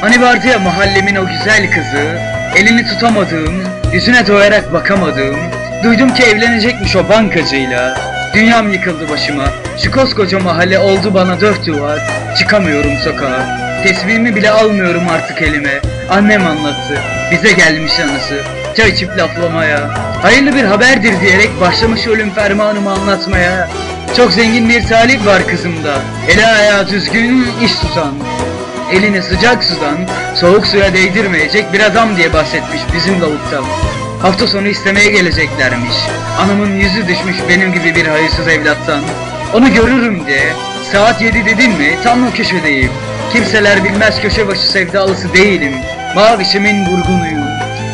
Hani vardı ya mahallemin o güzel kızı, elini tutamadığım, yüzüne doyarak bakamadığım, duydum ki evlenecekmiş o bankacıyla. Dünyam yıkıldı başıma, şu koskoca mahalle oldu bana dört duvar, çıkamıyorum sokağa. Tesbihimi bile almıyorum artık elime. Annem anlattı, bize gelmiş anısı, çay içip laflamaya. Hayırlı bir haberdir diyerek başlamış ölüm fermanımı anlatmaya. Çok zengin bir talip var kızımda, eli ayağı düzgün, iş tutan. Elini sıcak sudan soğuk suya değdirmeyecek bir adam diye bahsetmiş bizim lavuktan. Hafta sonu istemeye geleceklermiş. Anamın yüzü düşmüş benim gibi bir hayırsız evlattan. Onu görürüm diye saat yedi dedin mi tam o köşedeyim. Kimseler bilmez köşe başı sevdalısı değilim. Mavişimin vurgunuyum.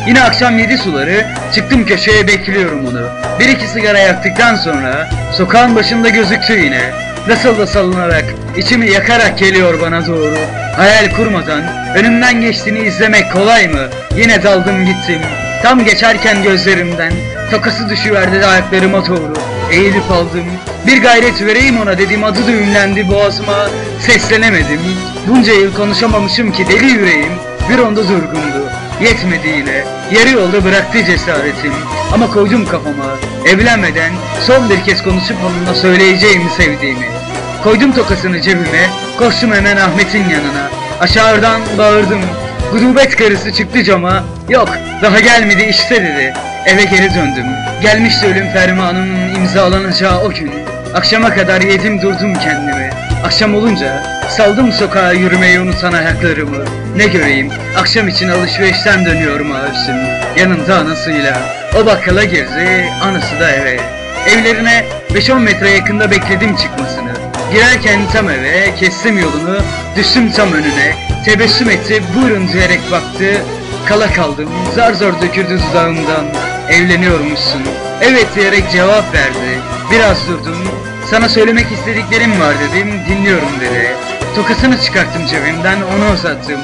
Yine akşam yedi suları çıktım köşeye bekliyorum onu. Bir iki sigara yaktıktan sonra sokağın başında gözüktü yine. Nasıl da salınarak, içimi yakarak geliyor bana doğru. Hayal kurmadan, önümden geçtiğini izlemek kolay mı? Yine daldım gittim. Tam geçerken gözlerimden, takası düşüverdi ayaklarıma doğru. Eğilip aldım. Bir gayret vereyim ona dedim adı düğümlendi boğazıma. Seslenemedim. Bunca yıl konuşamamışım ki deli yüreğim. Bir onda durgundu. Yetmedi yine. Yarı yolda bıraktı cesaretim. Ama koydum kafama. Evlenmeden son bir kez konuşup onunla söyleyeceğimi sevdiğimi. Koydum tokasını cebime, koştum hemen Ahmet'in yanına. Aşağıdan bağırdım. Gudubet karısı çıktı cama. Yok, daha gelmedi işte dedi. Eve geri döndüm. Gelmişti ölüm fermanının imzalanacağı o gün. Akşama kadar yedim durdum kendimi. Akşam olunca saldım sokağa yürümeyi unutan ayaklarımı. Ne göreyim, akşam için alışverişten dönüyorum ağaçım. Yanında anasıyla. O bakkala girdi, anası da eve. Evlerine 5-10 metre yakında bekledim çıkmasını. Girerken tam eve kestim yolunu, düştüm tam önüne. Tebessüm etti, buyurun diyerek baktı. Kala kaldım, zar zor döküldü dudağımdan. Evleniyormuşsun. Evet diyerek cevap verdi. Biraz durdum. Sana söylemek istediklerim var dedim, dinliyorum dedi. Tokasını çıkarttım cebimden, onu uzattım.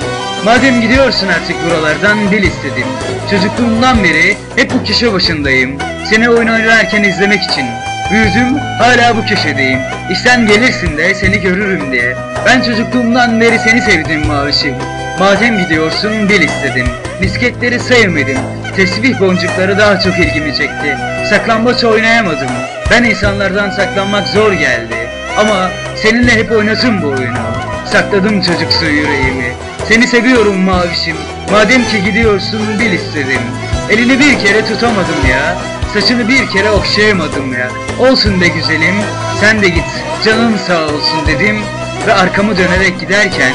Madem gidiyorsun artık buralardan bil istedim. Çocukluğumdan beri hep bu köşe başındayım. Seni oyun oynarken izlemek için. Büyüdüm, hala bu köşedeyim. İşten gelirsin de seni görürüm diye. Ben çocukluğumdan beri seni sevdim mavişim. Madem gidiyorsun bil istedim. Misketleri sevmedim. Tesbih boncukları daha çok ilgimi çekti. Saklambaç oynayamadım. Ben insanlardan saklanmak zor geldi. Ama seninle hep oynadım bu oyunu. Sakladım çocuksu yüreğimi. Seni seviyorum mavişim. Madem ki gidiyorsun bil istedim. Elini bir kere tutamadım ya. Saçını bir kere okşayamadım ya. Olsun be güzelim. Sen de git. Canın sağ olsun dedim. Ve arkamı dönerek giderken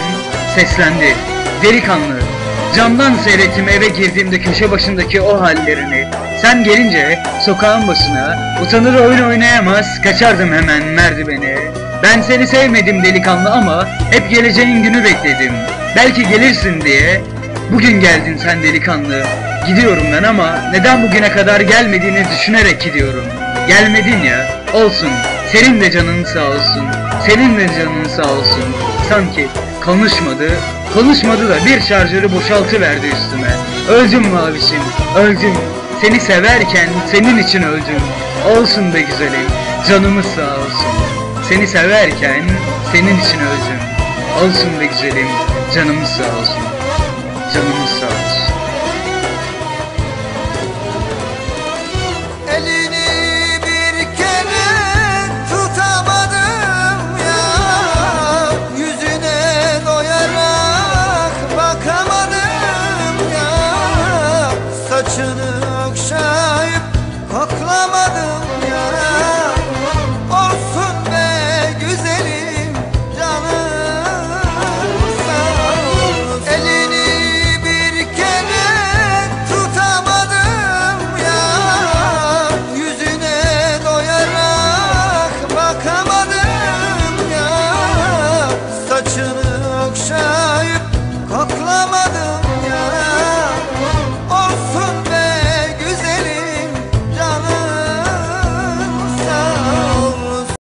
seslendi. Delikanlı. Camdan seyrettim eve girdiğimde köşe başındaki o hallerini. Sen gelince sokağın başına utanır oyun oynayamaz kaçardım hemen merdiveni. Ben seni sevmedim delikanlı ama hep geleceğin günü bekledim. Belki gelirsin diye. Bugün geldin sen delikanlı. Gidiyorum ben ama neden bugüne kadar gelmediğini düşünerek gidiyorum. Gelmedin ya. Olsun. Senin de canın sağ olsun. Senin de canın sağ olsun. Sanki konuşmadı, konuşmadı da bir şarjörü boşaltı verdi üstüme. Öldüm mavişim, öldüm. Seni severken senin için öldüm. Olsun be güzelim, canımız sağ olsun. Seni severken senin için öldüm. Olsun be güzelim, canımız sağ olsun. should